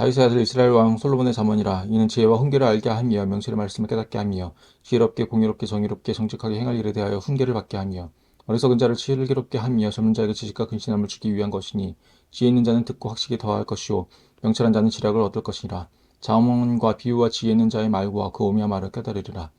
다윗의 아들 이스라엘 왕 솔로몬의 자문이라 이는 지혜와 훈계를 알게 하며 명철의 말씀을 깨닫게 하며 지혜롭게 공의롭게 정의롭게 정직하게 행할 일에 대하여 훈계를 받게 하며 어리석은 자를 지혜롭게 하며 젊은 자에게 지식과 근신함을 주기 위한 것이니 지혜 있는 자는 듣고 확실히 더할 것이요 명철한 자는 지략을 얻을 것이라. 자문과 비유와 지혜 있는 자의 말과 그 오미한 말을 깨달으리라.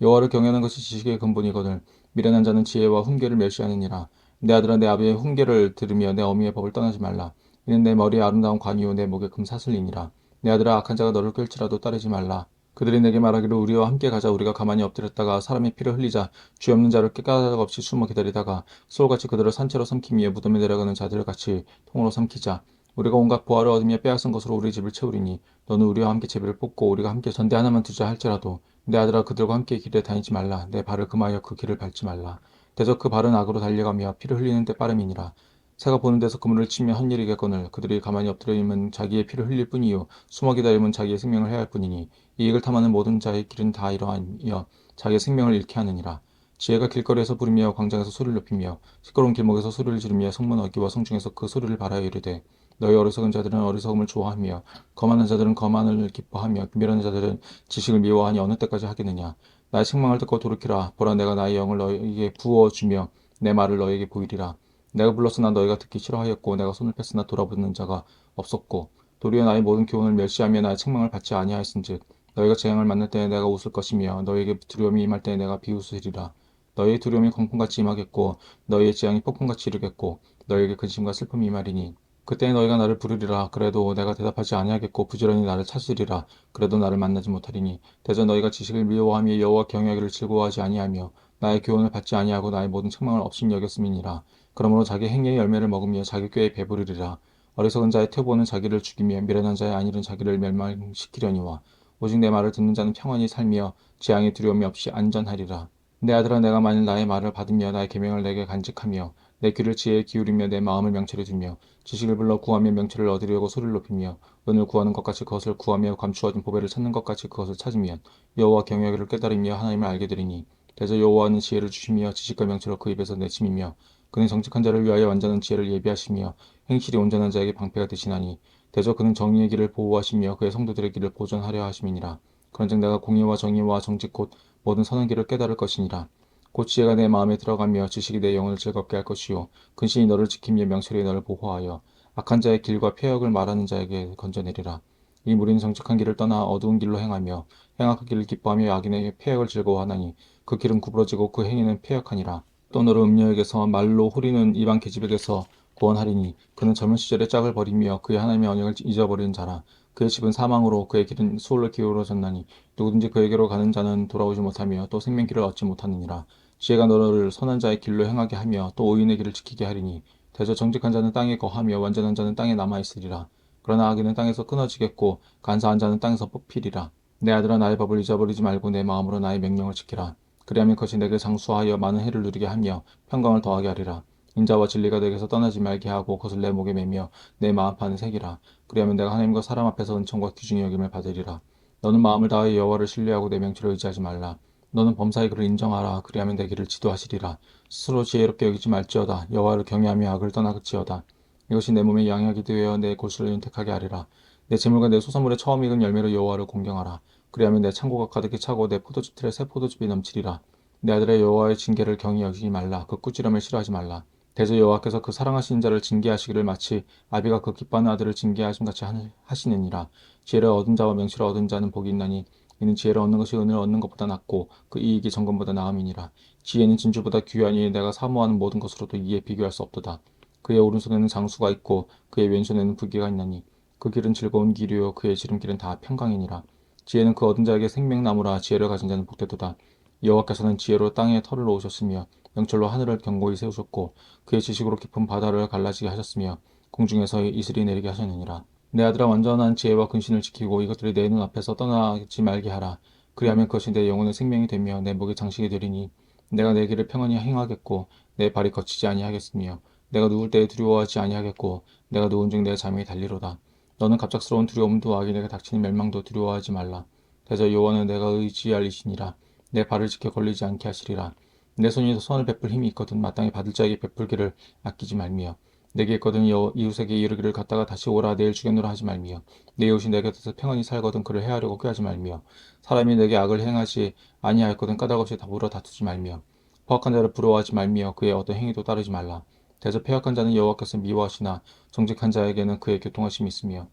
여호와를 경외하는 것이 지식의 근본이거늘 미련한 자는 지혜와 훈계를 멸시하느니라. 내 아들아 내 아비의 훈계를 들으며 내 어미의 법을 떠나지 말라 이는 내 머리에 아름다운 관이요 내 목에 금사슬이니라. 내 아들아 악한 자가 너를 끌지라도 따르지 말라. 그들이 내게 말하기를 우리와 함께 가자. 우리가 가만히 엎드렸다가 사람의 피를 흘리자. 죄 없는 자를 깨까닥 없이 숨어 기다리다가 소울같이 그들을 산채로 삼키며 무덤에 내려가는 자들을 같이 통으로 삼키자. 우리가 온갖 보화를 얻으며 빼앗은 것으로 우리 집을 채우리니 너는 우리와 함께 제비를 뽑고 우리가 함께 전대 하나만 두자 할지라도 내 아들아 그들과 함께 길에 다니지 말라. 내 발을 금하여 그 길을 밟지 말라. 대적 그 발은 악으로 달려가며 피를 흘리는 데 빠름이니라 새가 보는 데서 그물을 치며 한 일이겠거늘 그들이 가만히 엎드려 있으면 자기의 피를 흘릴 뿐이요. 숨어 기다리면 자기의 생명을 해할 뿐이니 이익을 탐하는 모든 자의 길은 다 이러하여 자기의 생명을 잃게 하느니라. 지혜가 길거리에서 부르며 광장에서 소리를 높이며 시끄러운 길목에서 소리를 지르며 성문 어귀와 성중에서 그 소리를 바라여 이르되 너희 어리석은 자들은 어리석음을 좋아하며 거만한 자들은 거만을 기뻐하며 미련한 자들은 지식을 미워하니 어느 때까지 하겠느냐? 나의 책망을 듣고 돌이키라. 보라 내가 나의 영을 너희에게 부어 주며 내 말을 너희에게 보이리라 내가 불렀으나 너희가 듣기 싫어하였고 내가 손을 뺐으나 돌아보는 자가 없었고 도리어 나의 모든 교훈을 멸시하며 나의 책망을 받지 아니하였은즉 너희가 재앙을 만날 때에 내가 웃을 것이며 너희에게 두려움이 임할 때에 내가 비웃으리라. 너희의 두려움이 광풍같이 임하겠고 너희의 재앙이 폭풍같이 이르겠고 너희에게 근심과 슬픔이 임하리니 그때 너희가 나를 부르리라. 그래도 내가 대답하지 아니하겠고 부지런히 나를 찾으리라. 그래도 나를 만나지 못하리니 대저 너희가 지식을 미워하며 여호와 경외하기를 즐거워하지 아니하며 나의 교훈을 받지 아니하고 나의 모든 책망을 없인 여겼음이니라 그러므로 자기 행위의 열매를 먹으며 자기 꾀에 배부르리라. 어리석은 자의 퇴보는 자기를 죽이며 미련한 자의 안일은 자기를 멸망시키려니와 오직 내 말을 듣는 자는 평안히 살며 재앙의 두려움이 없이 안전하리라. 내 아들아 내가 만일 나의 말을 받으며 나의 계명을 내게 간직하며 내 귀를 지혜에 기울이며 내 마음을 명철에 두며 지식을 불러 구하며 명철을 얻으려고 소리를 높이며 은을 구하는 것 같이 그것을 구하며 감추어진 보배를 찾는 것 같이 그것을 찾으면 여호와 경외하기를 깨달으며 하나님을 알게 되리니 대저 여호와는 지혜를 주시며 지식과 명철을 그 입에서 내침이며 그는 정직한 자를 위하여 완전한 지혜를 예비하시며 행실이 온전한 자에게 방패가 되시나니 대저 그는 정의의 길을 보호하시며 그의 성도들의 길을 보존하려 하심이니라. 그런즉 내가 공의와 정의와 정직 곧 모든 선한 길을 깨달을 것이니라. 곧 지혜가 내 마음에 들어가며 지식이 내 영혼을 즐겁게 할 것이요 근신이 너를 지키며 명철이 너를 보호하여 악한 자의 길과 폐역을 말하는 자에게 건져내리라. 이 무리는 정직한 길을 떠나 어두운 길로 행하며 행악한 길을 기뻐하며 악인의 폐역을 즐거워하나니 그 길은 구부러지고 그 행위는 폐역하니라 또 너를 음녀에게서 말로 호리는 이방 계집에게서 구원하리니 그는 젊은 시절에 짝을 버리며 그의 하나님의 언약을 잊어버리는 자라. 그의 집은 사망으로 그의 길은 수월로 기울어졌나니 누구든지 그에게로 가는 자는 돌아오지 못하며 또 생명길을 얻지 못하느니라. 지혜가 너를 선한 자의 길로 행하게 하며 또 오인의 길을 지키게 하리니 대저 정직한 자는 땅에 거하며 완전한 자는 땅에 남아 있으리라. 그러나 악인은 땅에서 끊어지겠고 간사한 자는 땅에서 뽑히리라. 내 아들아 나의 법을 잊어버리지 말고 내 마음으로 나의 명령을 지키라 그리하면 그것이 내게 장수하여 많은 해를 누리게 하며 평강을 더하게 하리라. 인자와 진리가 내게서 떠나지 말게 하고 그것을 내 목에 매며 내 마음판에 새기라. 그리하면 내가 하나님과 사람 앞에서 은총과 귀중히 여김을 받으리라. 너는 마음을 다하여 여호와를 신뢰하고 내 명철을 의지하지 말라. 너는 범사의 그를 인정하라. 그리하면 내 길을 지도하시리라. 스스로 지혜롭게 여기지 말지어다. 여호와를 경외하며 악을 떠나겠지어다. 이것이 내 몸에 양약이 되어 내 골수를 윤택하게 하리라. 내 재물과 내 소산물의 처음 익은 열매로 여호와를 공경하라. 그리하면 내 창고가 가득히 차고 내 포도즙 틀에 새 포도즙이 넘치리라. 내 아들의 여호와의 징계를 경히 여기지 말라. 그 꾸지람을 싫어하지 말라. 대저 여호와께서 그 사랑하시는 자를 징계하시기를 마치 아비가 그 기뻐하는 아들을 징계하심 같이 하시느니라. 지혜를 얻은 자와 명치를 얻은 자는 복이 있나니 이는 지혜를 얻는 것이 은을 얻는 것보다 낫고 그 이익이 정금보다 나음이니라. 지혜는 진주보다 귀하니 내가 사모하는 모든 것으로도 이에 비교할 수 없도다. 그의 오른손에는 장수가 있고 그의 왼손에는 부귀가 있나니 그 길은 즐거운 길이요 그의 지름길은 다 평강이니라. 지혜는 그 얻은 자에게 생명나무라 지혜를 가진 자는 복되도다. 여호와께서는 지혜로 땅에 털을 놓으셨으며 명철로 하늘을 견고히 세우셨고 그의 지식으로 깊은 바다를 갈라지게 하셨으며 공중에서 이슬이 내리게 하셨느니라. 내 아들아 완전한 지혜와 근신을 지키고 이것들이 내 눈 앞에서 떠나지 말게 하라. 그리하면 그것이 내 영혼의 생명이 되며 내 목의 장식이 되리니 내가 내 길을 평안히 행하겠고 내 발이 거치지 아니하겠으며 내가 누울 때에 두려워하지 아니하겠고 내가 누운 중 내 잠이 달리로다. 너는 갑작스러운 두려움도 악인에게 닥치는 멸망도 두려워하지 말라. 대저 여호와는 내가 의지할 이시니라. 내 발을 지켜 걸리지 않게 하시리라. 내 손이 손을 베풀 힘이 있거든 마땅히 받을 자에게 베풀기를 아끼지 말며 내게 있거든 여- 이웃에게 이르기를 갔다가 다시 오라. 내일 주겠노라 하지 말미여 내 이웃이 내 곁에서 평안히 살거든 그를 해하려고 꾀하지 말미여 사람이 내게 악을 행하지 아니하였거든 까닭없이 다불어 다투지 말미여 포악한 자를 부러워하지 말미여 그의 어떤 행위도 따르지 말라 대저 폐역한 자는 여호와께서 미워하시나 정직한 자에게는 그의 교통하심이 있으며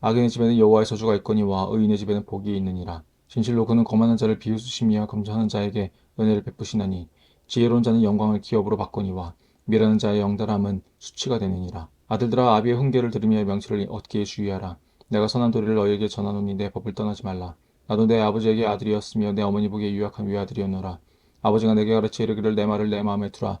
악인의 집에는 여호와의 저주가 있거니와 의인의 집에는 복이 있느니라 진실로 그는 거만한 자를 비웃으시며 검소하는 자에게 은혜를 베푸시나니 지혜로운 자는 영광을 기업으로 받거니와 미라는 자의 영달함은 수치가 되느니라. 아들들아 아비의 훈계를 들으며 명철을 얻기에 주의하라. 내가 선한 도리를 너희에게 전하노니 내 법을 떠나지 말라. 나도 내 아버지에게 아들이었으며 내 어머니 보기에 유약한 외아들이었노라. 아버지가 내게 가르쳐 이르기를 내 말을 내 마음에 두라.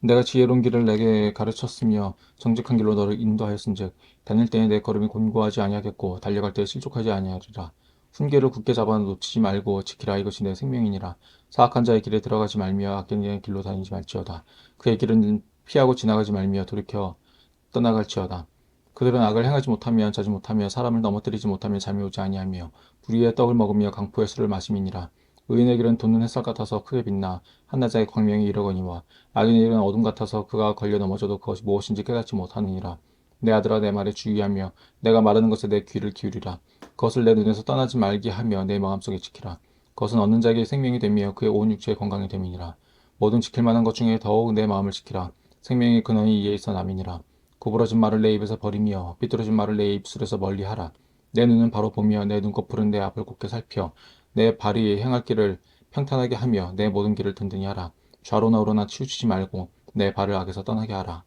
내가 지혜로운 길을 내게 가르쳤으며 정직한 길로 너를 인도하였은즉 다닐 때에 내 걸음이 곤고하지 아니하겠고 달려갈 때에 실족하지 아니하리라. 훈계를 굳게 잡아 놓치지 말고 지키라 이것이 내 생명이니라. 사악한 자의 길에 들어가지 말며 악인의 길로 다니지 말지어다. 그의 길은 피하고 지나가지 말며 돌이켜 떠나갈지어다. 그들은 악을 행하지 못하며 자지 못하며 사람을 넘어뜨리지 못하며 잠이 오지 아니하며 불의의 떡을 먹으며 강포의 술을 마심이니라. 의인의 길은 돋는 햇살 같아서 크게 빛나 한낮의 광명이 이르거니와 악인의 길은 어둠 같아서 그가 걸려 넘어져도 그것이 무엇인지 깨닫지 못하느니라. 내 아들아 내 말에 주의하며 내가 말하는 것에 내 귀를 기울이라. 그것을 내 눈에서 떠나지 말게 하며 내 마음속에 지키라. 그것은 얻는 자에게 생명이 되며 그의 온 육체의 건강이 됨이니라. 모든 지킬 만한 것 중에 더욱 내 마음을 지키라. 생명의 근원이 이에 있어 남이니라. 구부러진 말을 내 입에서 버리며 삐뚤어진 말을 내 입술에서 멀리하라. 내 눈은 바로 보며 내 눈꺼풀은 내 앞을 곱게 살펴 내 발이 행할 길을 평탄하게 하며 내 모든 길을 든든히 하라. 좌로나 우로나 치우치지 말고 내 발을 악에서 떠나게 하라.